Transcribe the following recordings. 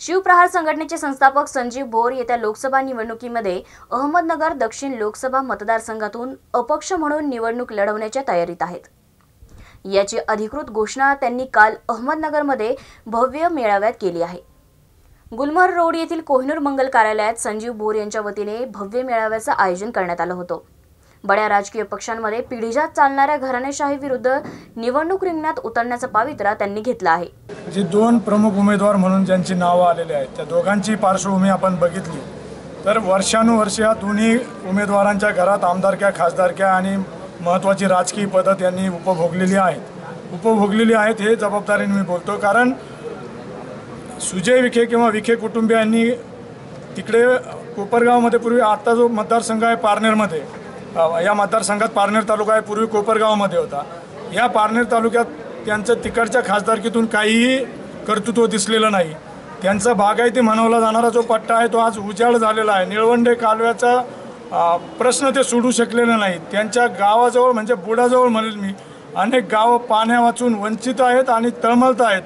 शिवप्रहार संघटनेचे संस्थापक संजीव बोर येत्या लोकसभा निवडणुकीमध्ये अहमदनगर दक्षिण लोकसभा मतदारसंघातून अपक्ष म्हणून निवडणूक लढवण्याच्या तयारीत आहेत. याची अधिकृत घोषणा त्यांनी काल अहमदनगरमध्ये भव्य मेळाव्यात केली आहे. गुलमर्ग रोड येथील कोहिनूर मंगल कार्यालयात संजीव बोर यांच्या वतीने भव्य मेळाव्याचं आयोजन करण्यात आलं होतं. बड्या राजकीय पक्षांमध्ये पिढीजात चालणाऱ्या घराणेशाही विरुद्ध निवडणूक रिंगणात उतरण्याचा पावित्रा त्यांनी घेतला आहे. जे दोन प्रमुख उमेदवार म्हणून ज्यांची नावं आलेली आहेत त्या दोघांची पार्श्वभूमी आपण बघितली. तर वर्षानुवर्ष या दोन्ही उमेदवारांच्या घरात आमदारक्या खासदारक्या आणि महत्त्वाची राजकीय पद्धत यांनी उपभोगलेली आहेत. उपभोगलेली आहेत हे जबाबदारीने मी बोलतो कारण सुजय विखे किंवा विखे कुटुंबियांनी तिकडे कोपरगावमध्ये पूर्वी आत्ता जो मतदारसंघ आहे पारनेरमध्ये या मतदारसंघात पारनेर तालुका आहे पूर्वी कोपरगावमध्ये होता. या पारनेर तालुक्यात त्यांचं तिकडच्या खासदारकीतून काहीही कर्तृत्व दिसलेलं नाही. त्यांचा भाग आहे ते म्हणवला जाणारा जो पट्टा आहे तो आज उजाड झालेला आहे. निळवंडे कालव्याचा प्रश्न ते सोडू शकलेले नाहीत. त्यांच्या गावाजवळ म्हणजे बुडाजवळ म्हणेल मी अनेक गावं पाण्या वाचून वंचित आहेत आणि तळमळत आहेत.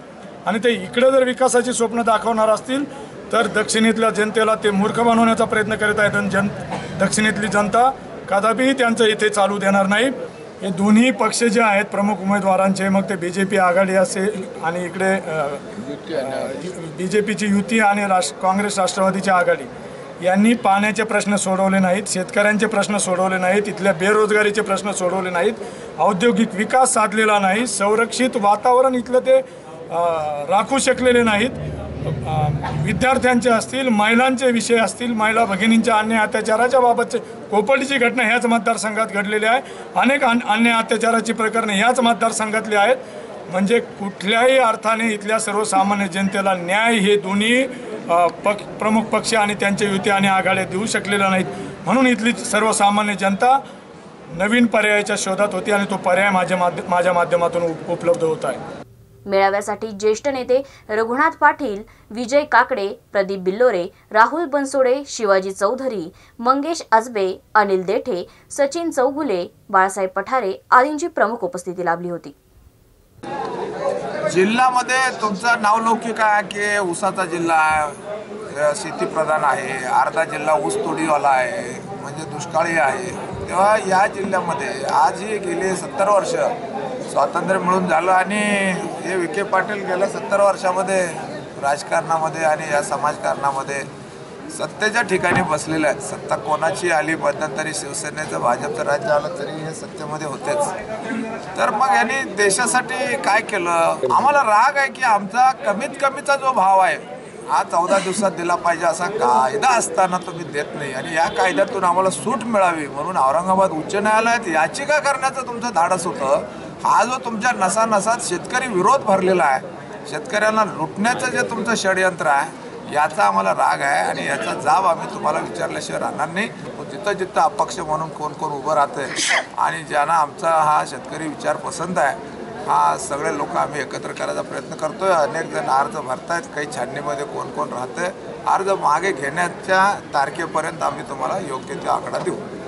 आणि ते इकडे जर विकासाची स्वप्न दाखवणार असतील तर दक्षिणेतल्या जनतेला ते मूर्ख बनवण्याचा प्रयत्न करीत आहेत. आणि जन दक्षिणेतली जनता कदापिही त्यांचं इथे चालू देणार नाही. हे दोन्ही पक्ष जे आहेत प्रमुख उमेदवारांचे मग ते बी जे पी आघाडी असेल आणि इकडे बी जे पीची युती आणि राष्ट्र काँग्रेस राष्ट्रवादीची आघाडी. यांनी पाण्याचे प्रश्न सोडवले नाहीत शेतकऱ्यांचे प्रश्न सोडवले नाहीत इथल्या बेरोजगारीचे प्रश्न सोडवले नाहीत औद्योगिक विकास साधलेला नाही संरक्षित वातावरण इथलं ते राखू शकलेले नाहीत. विद्यार्थ्यांचे असतील महिलांचे विषय असतील महिला भगिनींच्या अन्याय अत्याचाराच्या बाबतचे कोपर्डीची घटना ह्याच मतदारसंघात घडलेली आहे. अनेक अन अन्याय अत्याचाराची प्रकरणे ह्याच मतदारसंघातली आहेत. म्हणजे कुठल्याही अर्थाने इथल्या सर्वसामान्य जनतेला न्याय हे दोन्ही पक पक्ष प्रमुख पक्ष आणि त्यांच्या युती आणि आघाड्या देऊ शकलेल्या नाहीत. म्हणून इथली सर्वसामान्य जनता नवीन पर्यायाच्या शोधात होती आणि तो पर्याय माझ्या माध्य माझ्या माध्यमातून उप- उपलब्ध होत आहे. मेळाव्यासाठी ज्येष्ठ नेते रघुनाथ पाटील विजय काकडे प्रदीप बिल्लोरे राहुल बनसोडे शिवाजी चौधरी मंगेश आजबे अनिल देठे सचिन चौगुले बाळासाहेब पठारे आदींची प्रमुख उपस्थिती लाभली होती. जिल्ह्यामध्ये तुमचं नावलौकिक आहे की ऊसाचा जिल्हा आहे शेतीप्रधान आहे अर्धा जिल्हा ऊस तोडीवाला आहे म्हणजे दुष्काळी आहे. तेव्हा या जिल्ह्यामध्ये आजही गेले सत्तर वर्ष स्वातंत्र्य मिळून झालं आणि हे विखे पाटील गेल्या सत्तर वर्षामध्ये राजकारणामध्ये आणि या समाजकारणामध्ये सत्तेच्या ठिकाणी बसलेले आहेत. सत्ता कोणाची आली मध्यंतरी शिवसेनेचं भाजपचं राज्य आलं तरी हे सत्तेमध्ये होतेच. तर मग यांनी देशासाठी काय केलं? आम्हाला राग आहे की आमचा कमीत कमीचा जो भाव आहे हा चौदा दिवसात दिला पाहिजे असा कायदा असताना तुम्ही देत नाही. आणि या कायद्यातून आम्हाला सूट मिळावी म्हणून औरंगाबाद उच्च न्यायालयात याचिका करण्याचं तुमचं धाडस होतं. हा जो तुमच्या नसा नसात शेतकरी विरोध भरलेला आहे. शेतकऱ्यांना लुटण्याचं जे तुमचं षडयंत्र आहे याचा आम्हाला राग आहे आणि याचा जाब आम्ही तुम्हाला विचारल्याशिवाय राहणार नाही. जिथं जिथं अपक्ष म्हणून कोण कोण उभं राहतंय आणि ज्यांना आमचा हा शेतकरी विचार पसंत आहे हा सगळे लोक आम्ही एकत्र करायचा प्रयत्न करतोय. अनेक जण अर्ज भरतायत काही छाननीमध्ये कोण कोण राहतंय. अर्ज मागे घेण्याच्या तारखेपर्यंत आम्ही तुम्हाला योग्य ते आकडा देऊ.